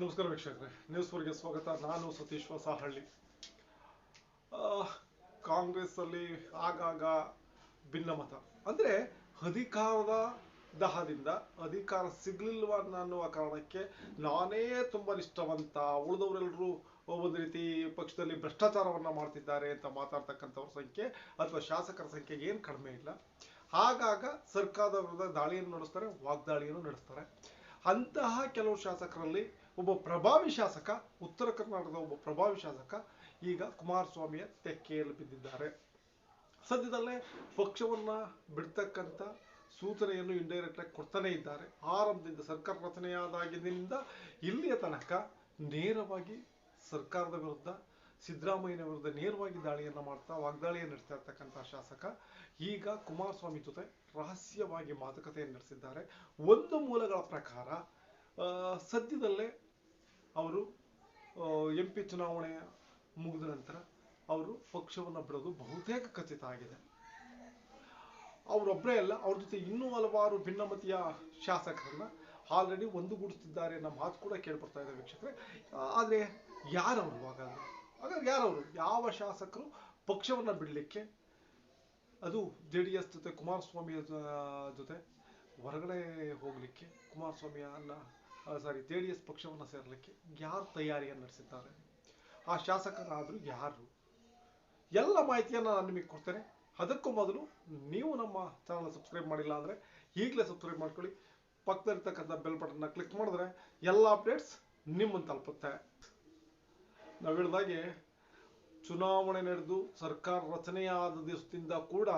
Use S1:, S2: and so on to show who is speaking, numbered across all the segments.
S1: ನಮಸ್ಕಾರ ವೀಕ್ಷಕರೇ ನ್ಯೂಸ್ ಫೋರ್ಗೆ ಸ್ವಾಗತ. ನಾನು ಸತೀಶ್ ಕಾಂಗ್ರೆಸ್ ಅಲ್ಲಿ ಆಗಾಗ ಭಿನ್ನಮತ ಅಂದ್ರೆ ಅಧಿಕಾರದ ದಹದಿಂದ ಅಧಿಕಾರ ಸಿಗ್ಲಿಲ್ವ ಅನ್ನುವ ಕಾರಣಕ್ಕೆ ನಾನೇ ತುಂಬಾ ನಿಷ್ಠವಂತ. ಉಳಿದವರೆಲ್ಲರೂ ಒಂದು ರೀತಿ ಪಕ್ಷದಲ್ಲಿ ಭ್ರಷ್ಟಾಚಾರವನ್ನ ಮಾಡ್ತಿದ್ದಾರೆ ಅಂತ ಮಾತಾಡ್ತಕ್ಕಂಥವ್ರ ಸಂಖ್ಯೆ ಅಥವಾ ಶಾಸಕರ ಸಂಖ್ಯೆ ಏನು ಕಡಿಮೆ ಇಲ್ಲ. ಆಗಾಗ ಸರ್ಕಾರದ ದಾಳಿಯನ್ನು ನಡೆಸ್ತಾರೆ, ವಾಗ್ದಾಳಿಯನ್ನು ನಡೆಸ್ತಾರೆ. ಅಂತಹ ಕೆಲವು ಶಾಸಕರಲ್ಲಿ ಒಬ್ಬ ಪ್ರಭಾವಿ ಶಾಸಕ, ಉತ್ತರ ಕರ್ನಾಟಕದ ಒಬ್ಬ ಪ್ರಭಾವಿ ಶಾಸಕ, ಈಗ ಕುಮಾರಸ್ವಾಮಿಯ ತೆಕ್ಕೆಯಲ್ಲಿ ಬಿದ್ದಿದ್ದಾರೆ. ಸದ್ಯದಲ್ಲೇ ಪಕ್ಷವನ್ನ ಬಿಡ್ತಕ್ಕಂಥ ಸೂಚನೆಯನ್ನು ಇಂಡೈರೆಕ್ಟ್ ಆಗಿ ಕೊಡ್ತಾನೆ ಇದ್ದಾರೆ. ಆರಂಭದಿಂದ ಸರ್ಕಾರ ರಚನೆಯಾದಾಗಿನಿಂದ ಇಲ್ಲಿಯ ತನಕ ನೇರವಾಗಿ ಸರ್ಕಾರದ ವಿರುದ್ಧ, ಸಿದ್ದರಾಮಯ್ಯನ ವಿರುದ್ಧ ನೇರವಾಗಿ ದಾಳಿಯನ್ನು ಮಾಡ್ತಾ ವಾಗ್ದಾಳಿಯನ್ನು ನಡೆಸ್ತಾ ಇರ್ತಕ್ಕಂಥ ಶಾಸಕ, ಈಗ ಕುಮಾರಸ್ವಾಮಿ ಜೊತೆ ರಹಸ್ಯವಾಗಿ ಮಾತುಕತೆಯನ್ನು ನಡೆಸಿದ್ದಾರೆ. ಒಂದು ಮೂಲಗಳ ಪ್ರಕಾರ ಸದ್ಯದಲ್ಲೇ ಅವರು ಎಂ ಪಿ ಚುನಾವಣೆ ಮುಗಿದ ನಂತರ ಅವರು ಪಕ್ಷವನ್ನು ಬಿಡೋದು ಬಹುತೇಕ ಖಚಿತ ಆಗಿದೆ. ಅವರೊಬ್ಬರೇ ಅಲ್ಲ, ಅವ್ರ ಜೊತೆ ಇನ್ನೂ ಹಲವಾರು ಭಿನ್ನಮತೀಯ ಶಾಸಕರನ್ನ ಆಲ್ರೆಡಿ ಒಂದುಗೂಡಿಸ್ತಿದ್ದಾರೆ ಅನ್ನೋ ಮಾತು ಕೂಡ ಕೇಳ್ಬರ್ತಾ ಇದೆ ವೀಕ್ಷಕರೇ. ಆದರೆ ಯಾರವರು ಹಾಗಾದ್ರೆ? ಹಾಗಾದ್ರೆ ಯಾರವರು? ಯಾವ ಶಾಸಕರು ಪಕ್ಷವನ್ನ ಬಿಡಲಿಕ್ಕೆ? ಅದು ಜೆ ಡಿ ಎಸ್ ಜೊತೆ ಕುಮಾರಸ್ವಾಮಿಯ ಜೊ- ಜೊತೆ ಹೊರಗಡೆ ಹೋಗಲಿಕ್ಕೆ ಕುಮಾರಸ್ವಾಮಿಯನ್ನು ಸಾರಿ ಜೆ ಡಿ ಎಸ್ ಪಕ್ಷವನ್ನು ಸೇರಲಿಕ್ಕೆ ಯಾರು ತಯಾರಿಯನ್ನು ನಡೆಸಿದ್ದಾರೆ? ಆ ಶಾಸಕರಾದ್ರು ಯಾರು? ಎಲ್ಲ ಮಾಹಿತಿಯನ್ನು ನಾನು ನಿಮಗೆ ಕೊಡ್ತೇನೆ. ಅದಕ್ಕೂ ಮೊದಲು ನೀವು ನಮ್ಮ ಚಾನಲ್ ಸಬ್ಸ್ಕ್ರೈಬ್ ಮಾಡಿಲ್ಲ ಅಂದರೆ ಈಗಲೇ ಸಬ್ಸ್ಕ್ರೈಬ್ ಮಾಡ್ಕೊಳ್ಳಿ. ಪಕ್ಕದಲ್ಲಿರ್ತಕ್ಕಂಥ ಬೆಲ್ ಬಟನ್ನ ಕ್ಲಿಕ್ ಮಾಡಿದ್ರೆ ಎಲ್ಲ ಅಪ್ಡೇಟ್ಸ್ ನಿಮ್ಮನ್ನು ತಲುಪುತ್ತೆ. ನಾವು ಹೇಳಿದಾಗೆ ಚುನಾವಣೆ ನಡೆದು ಸರ್ಕಾರ ರಚನೆಯಾದ ದಿವಸದಿಂದ ಕೂಡ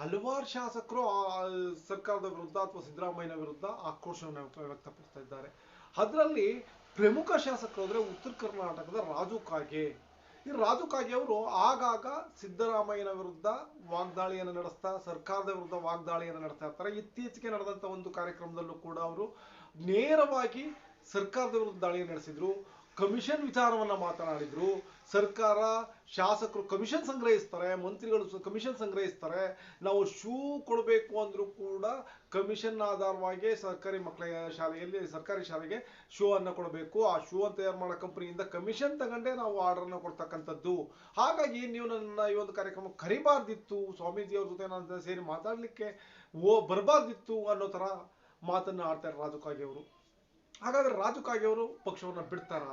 S1: ಹಲವಾರು ಶಾಸಕರು ಆ ಸರ್ಕಾರದ ವಿರುದ್ಧ ಅಥವಾ ಸಿದ್ದರಾಮಯ್ಯನ ವಿರುದ್ಧ ಆಕ್ರೋಶವನ್ನು ವ್ಯಕ್ತ- ವ್ಯಕ್ತಪಡಿಸ್ತಾ ಇದ್ದಾರೆ. ಅದರಲ್ಲಿ ಪ್ರಮುಖ ಶಾಸಕರು ಅಂದ್ರೆ ಉತ್ತರ ಕರ್ನಾಟಕದ ರಾಜು ಕಾಗೆ. ಈ ರಾಜು ಕಾಗೆ ಅವರು ಆಗಾಗ ಸಿದ್ದರಾಮಯ್ಯನ ವಿರುದ್ಧ ವಾಗ್ದಾಳಿಯನ್ನು ನಡೆಸ್ತಾ, ಸರ್ಕಾರದ ವಿರುದ್ಧ ವಾಗ್ದಾಳಿಯನ್ನು ನಡೆಸ್ತಾ ಇರ್ತಾರೆ. ಇತ್ತೀಚೆಗೆ ನಡೆದಂತ ಒಂದು ಕಾರ್ಯಕ್ರಮದಲ್ಲೂ ಕೂಡ ಅವರು ನೇರವಾಗಿ ಸರ್ಕಾರದ ವಿರುದ್ಧ ದಾಳಿ ನಡೆಸಿದ್ರು. ಕಮಿಷನ್ ವಿಚಾರವನ್ನ ಮಾತನಾಡಿದ್ರು. ಸರ್ಕಾರ ಶಾಸಕರು ಕಮಿಷನ್ ಸಂಗ್ರಹಿಸ್ತಾರೆ, ಮಂತ್ರಿಗಳು ಕಮಿಷನ್ ಸಂಗ್ರಹಿಸ್ತಾರೆ. ನಾವು ಶೂ ಕೊಡಬೇಕು ಅಂದ್ರೂ ಕೂಡ ಕಮಿಷನ್ ಆಧಾರವಾಗಿ ಸರ್ಕಾರಿ ಮಕ್ಕಳ ಶಾಲೆಯಲ್ಲಿ, ಸರ್ಕಾರಿ ಶಾಲೆಗೆ ಶೂ ಅನ್ನ ಕೊಡಬೇಕು. ಆ ಶೂ ಅನ್ನು ತಯಾರು ಮಾಡೋ ಕಂಪನಿಯಿಂದ ಕಮಿಷನ್ ತಗೊಂಡೇ ನಾವು ಆರ್ಡರ್ ಅನ್ನ ಕೊಡ್ತಕ್ಕಂಥದ್ದು. ಹಾಗಾಗಿ ನೀವು ನನ್ನ ಈ ಒಂದು ಕಾರ್ಯಕ್ರಮ ಕರಿಬಾರ್ದಿತ್ತು. ಸ್ವಾಮೀಜಿ ಅವ್ರ ಜೊತೆ ನಾನು ಸೇರಿ ಮಾತಾಡ್ಲಿಕ್ಕೆ ಓ, ಬರಬಾರ್ದಿತ್ತು ಅನ್ನೋ ತರ ಮಾತನ್ನ ಆಡ್ತಾರೆ ರಾಜಕಾಗಿ ಅವರು. ಹಾಗಾದ್ರೆ ರಾಜು ಕಾಗೆ ಅವರು ಪಕ್ಷವನ್ನ ಬಿಡ್ತಾರ?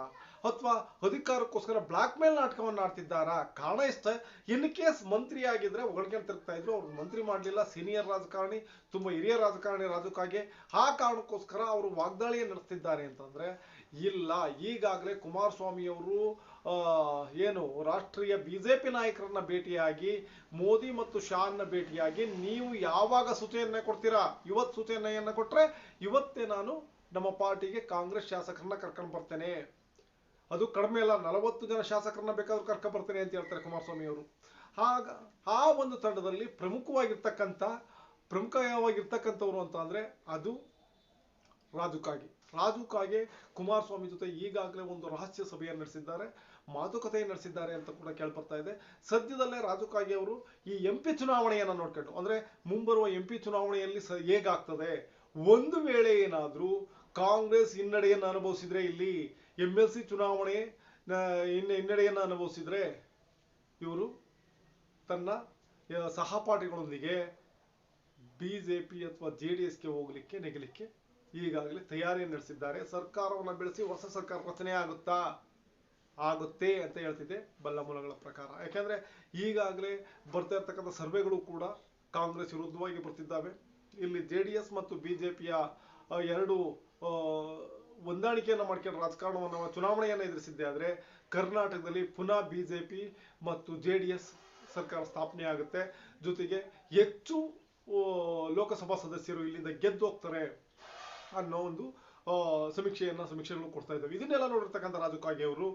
S1: ಅಥವಾ ಅಧಿಕಾರಕ್ಕೋಸ್ಕರ ಬ್ಲಾಕ್ ಮೇಲ್ ನಾಟಕವನ್ನ ಆಡ್ತಿದ್ದಾರಾ? ಕಾರಣ ಇಷ್ಟ. ಇನ್ ಕೇಸ್ ಮಂತ್ರಿ ಆಗಿದ್ರೆ ಹೊಗಳಿಕೆ ತಿರುಗ್ತಾ ಇದ್ರು ಅವ್ರು ಮಂತ್ರಿ ಮಾಡಲಿಲ್ಲ ಸೀನಿಯರ್ ರಾಜಕಾರಣಿ ತುಂಬಾ ಹಿರಿಯ ರಾಜಕಾರಣಿ ರಾಜು ಕಾಗೆ ಆ ಕಾರಣಕ್ಕೋಸ್ಕರ ಅವರು ವಾಗ್ದಾಳಿ ನಡೆಸ್ತಿದ್ದಾರೆ ಅಂತಂದ್ರೆ ಇಲ್ಲ ಈಗಾಗಲೇ ಕುಮಾರಸ್ವಾಮಿ ಅವರು ಆ, ಏನು ರಾಷ್ಟ್ರೀಯ ಬಿಜೆಪಿ ನಾಯಕರನ್ನ ಭೇಟಿಯಾಗಿ ಮೋದಿ ಮತ್ತು ಶಾನ್ನ ಭೇಟಿಯಾಗಿ ನೀವು ಯಾವಾಗ ಸೂಚನೆಯನ್ನ ಕೊಡ್ತೀರಾ? ಇವತ್ತು ಸೂಚನೆಯನ್ನ ಕೊಟ್ಟರೆ ಇವತ್ತೇ ನಾನು ನಮ್ಮ ಪಾರ್ಟಿಗೆ ಕಾಂಗ್ರೆಸ್ ಶಾಸಕರನ್ನ ಕರ್ಕೊಂಡು ಬರ್ತೇನೆ. ಅದು ಕಡಿಮೆ ಅಲ್ಲ, ನಲವತ್ತು ಜನ ಶಾಸಕರನ್ನ ಬೇಕಾದ್ರೂ ಕರ್ಕೊಂಡು ಬರ್ತೇನೆ ಅಂತ ಹೇಳ್ತಾರೆ ಕುಮಾರಸ್ವಾಮಿ ಅವರು. ಹಾಗ, ಆ ಒಂದು ತಂಡದಲ್ಲಿ ಪ್ರಮುಖವಾಗಿರ್ತಕ್ಕಂಥ, ಪ್ರಮುಖವಾಗಿರ್ತಕ್ಕಂಥವ್ರು ಅಂತ ಅಂದ್ರೆ ಅದು ರಾಜು ಕಾಗೆ. ರಾಜು ಕಾಗೆ ಕುಮಾರಸ್ವಾಮಿ ಜೊತೆ ಈಗಾಗಲೇ ಒಂದು ರಹಸ್ಯ ಸಭೆಯನ್ನು ನಡೆಸಿದ್ದಾರೆ. ಮಾತುಕತೆ ನಡೆಸಿದ್ದಾರೆ ಅಂತ ಕೂಡ ಕೇಳ್ಬರ್ತಾ ಇದೆ. ಸದ್ಯದಲ್ಲೇ ರಾಜು ಕಾಗೆ ಅವರು ಈ ಎಂ ಚುನಾವಣೆಯನ್ನ ನೋಡ್ಕೊಂಡು, ಅಂದ್ರೆ ಮುಂಬರುವ ಎಂ ಪಿ ಚುನಾವಣೆಯಲ್ಲಿ ಸ ಹೇಗಾಗ್ತದೆ? ಒಂದು ವೇಳೆ ಏನಾದರೂ ಕಾಂಗ್ರೆಸ್ ಹಿನ್ನಡೆಯನ್ನು ಅನುಭವಿಸಿದ್ರೆ ಇಲ್ಲಿ ಎಂ ಎಲ್ ಸಿ ಚುನಾವಣೆ ಹಿನ್ನಡೆಯನ್ನು ಅನುಭವಿಸಿದ್ರೆ ಇವರು ತನ್ನ ಸಹಪಾಠಿಗಳೊಂದಿಗೆ ಬಿ ಜೆ ಬಿಜೆಪಿ ಅಥವಾ ಜೆ ಡಿ ಎಸ್ಗೆ ಹೋಗಲಿಕ್ಕೆ, ನೆಗಲಿಕ್ಕೆ ಈಗಾಗಲೇ ತಯಾರಿಯನ್ನು ನಡೆಸಿದ್ದಾರೆ. ಸರ್ಕಾರವನ್ನು ಬೆಳೆಸಿ ಹೊಸ ಸರ್ಕಾರ ರಚನೆ ಆಗುತ್ತಾ? ಆಗುತ್ತೆ ಅಂತ ಹೇಳ್ತಿದೆ ಬಲ್ಲ ಮೂಲಗಳ ಪ್ರಕಾರ. ಯಾಕಂದ್ರೆ ಈಗಾಗಲೇ ಬರ್ತಾ ಇರ್ತಕ್ಕಂಥ ಸರ್ವೆಗಳು ಕೂಡ ಕಾಂಗ್ರೆಸ್ ವಿರುದ್ಧವಾಗಿ ಬರ್ತಿದ್ದಾವೆ. ಇಲ್ಲಿ ಜೆ ಡಿ ಎಸ್ ಮತ್ತು ಬಿಜೆಪಿಯ ಎರಡು ಹೊಂದಾಣಿಕೆಯನ್ನು ಮಾಡ್ಕೊಂಡು ರಾಜಕಾರಣವನ್ನು ಚುನಾವಣೆಯನ್ನು ಎದುರಿಸಿದ್ದೆ ಆದರೆ ಕರ್ನಾಟಕದಲ್ಲಿ ಪುನಃ ಬಿಜೆಪಿ ಮತ್ತು ಜೆ ಡಿ ಎಸ್ ಸರ್ಕಾರ ಸ್ಥಾಪನೆ ಆಗುತ್ತೆ. ಜೊತೆಗೆ ಹೆಚ್ಚು ಲೋಕಸಭಾ ಸದಸ್ಯರು ಇಲ್ಲಿಂದ ಗೆದ್ದು ಹೋಗ್ತಾರೆ ಅನ್ನೋ ಒಂದು ಸಮೀಕ್ಷೆಯನ್ನು ಸಮೀಕ್ಷೆಗಳು ಕೊಡ್ತಾ ಇದ್ದಾವೆ. ಇದನ್ನೆಲ್ಲ ನೋಡಿರ್ತಕ್ಕಂಥ ರಾಜಕಾಗಿ ಕಾಗೆ ಅವರು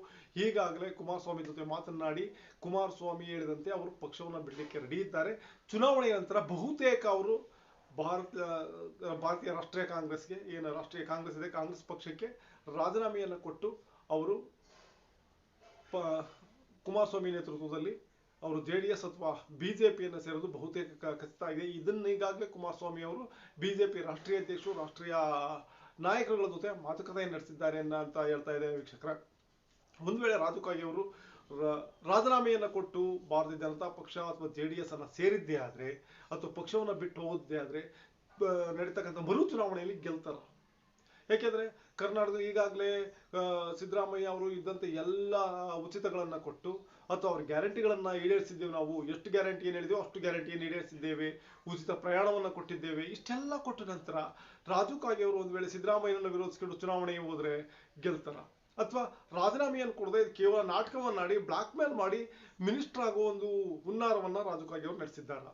S1: ಈಗಾಗಲೇ ಕುಮಾರಸ್ವಾಮಿ ಜೊತೆ ಮಾತನಾಡಿ, ಕುಮಾರಸ್ವಾಮಿ ಹೇಳಿದಂತೆ ಅವರು ಪಕ್ಷವನ್ನು ಬಿಡಲಿಕ್ಕೆ ರೆಡಿ ಇದ್ದಾರೆ. ಚುನಾವಣೆಯ ನಂತರ ಬಹುತೇಕ ಅವರು ಭಾರತ ಭಾರತೀಯ ರಾಷ್ಟ್ರೀಯ ಕಾಂಗ್ರೆಸ್ಗೆ, ಏನು ರಾಷ್ಟ್ರೀಯ ಕಾಂಗ್ರೆಸ್ ಇದೆ, ಕಾಂಗ್ರೆಸ್ ಪಕ್ಷಕ್ಕೆ ರಾಜೀನಾಮೆಯನ್ನು ಕೊಟ್ಟು ಅವರು ಪ- ಕುಮಾರಸ್ವಾಮಿ ನೇತೃತ್ವದಲ್ಲಿ ಅವರು ಜೆ ಡಿ ಎಸ್ ಅಥವಾ ಬಿಜೆಪಿಯನ್ನು ಸೇರೋದು ಬಹುತೇಕ ಖಚಿತ ಆಗಿದೆ. ಇದನ್ನ ಈಗಾಗಲೇ ಕುಮಾರಸ್ವಾಮಿ ಅವರು ಬಿಜೆಪಿ ರಾಷ್ಟ್ರೀಯ ಅಧ್ಯಕ್ಷರು, ರಾಷ್ಟ್ರೀಯ ನಾಯಕರುಗಳ ಜೊತೆ ಮಾತುಕತೆ ನಡೆಸಿದ್ದಾರೆ ಅಂತ ಹೇಳ್ತಾ ಇದೆ ವೀಕ್ಷಕರ. ಒಂದು ವೇಳೆ ರಾಜು ಅವರು ರಾಜೀನಾಮೆಯನ್ನ ಕೊಟ್ಟು ಭಾರತೀಯ ಜನತಾ ಪಕ್ಷ ಅಥವಾ ಜೆ ಡಿ ಎಸ್ ಅನ್ನ ಸೇರಿದ್ದೇ ಆದರೆ ಅಥವಾ ಪಕ್ಷವನ್ನು ಬಿಟ್ಟು ಹೋದ್ದೇ ಆದರೆ ನಡೀತಕ್ಕಂಥ ಮರು ಚುನಾವಣೆಯಲ್ಲಿ ಗೆಲ್ತಾರ. ಯಾಕೆಂದ್ರೆ ಕರ್ನಾಟಕದ ಈಗಾಗಲೇ ಸಿದ್ದರಾಮಯ್ಯ ಅವರು ಇದ್ದಂತೆ ಎಲ್ಲ ಉಚಿತಗಳನ್ನ ಕೊಟ್ಟು ಅಥವಾ ಅವ್ರ ಗ್ಯಾರಂಟಿಗಳನ್ನ ಈಡೇರಿಸಿದ್ದೇವೆ ನಾವು. ಎಷ್ಟು ಗ್ಯಾರಂಟಿ ಏನು ಹೇಳಿದೆವೋ ಅಷ್ಟು ಗ್ಯಾರಂಟಿಯನ್ನು ಈಡೇರಿಸಿದ್ದೇವೆ. ಉಚಿತ ಪ್ರಯಾಣವನ್ನ ಕೊಟ್ಟಿದ್ದೇವೆ. ಇಷ್ಟೆಲ್ಲ ಕೊಟ್ಟ ನಂತರ ರಾಜು ಕಾಗೆ ಅವರು ಒಂದು ವೇಳೆ ಸಿದ್ದರಾಮಯ್ಯನನ್ನು ವಿರೋಧಿಸಿಕೊಂಡು ಚುನಾವಣೆಗೆ ಹೋದ್ರೆ ಗೆಲ್ತಾರ. ಅಥವಾ ರಾಜೀನಾಮೆಯನ್ನು ಕೊಡದೆ ಕೇವಲ ನಾಟಕವನ್ನಾಡಿ ಮೇಲ್ ಮಾಡಿ ಮಿನಿಸ್ಟರ್ ಆಗೋ ಒಂದು ಹುನ್ನಾರವನ್ನ ರಾಜು ಕಾಗೆ ಅವರು ನಡೆಸಿದ್ದಾರೆ?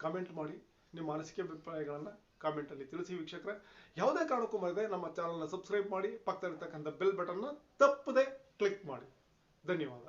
S1: ಕಾಮೆಂಟ್ ಮಾಡಿ ನಿಮ್ಮ ಅನಿಸಿಕೆ ಅಭಿಪ್ರಾಯಗಳನ್ನು ಕಾಮೆಂಟ್ ಅಲ್ಲಿ ತಿಳಿಸಿ ವೀಕ್ಷಕರೇ. ಯಾವುದೇ ಕಾರಣಕ್ಕೂ ಮರದೆ ನಮ್ಮ ಚಾನಲ್ನ ಸಬ್ಸ್ಕ್ರೈಬ್ ಮಾಡಿ, ಪಕ್ಕದಲ್ಲಿರ್ತಕ್ಕಂಥ ಬೆಲ್ ಬಟನ್ನ ತಪ್ಪದೆ ಕ್ಲಿಕ್ ಮಾಡಿ. ಧನ್ಯವಾದ.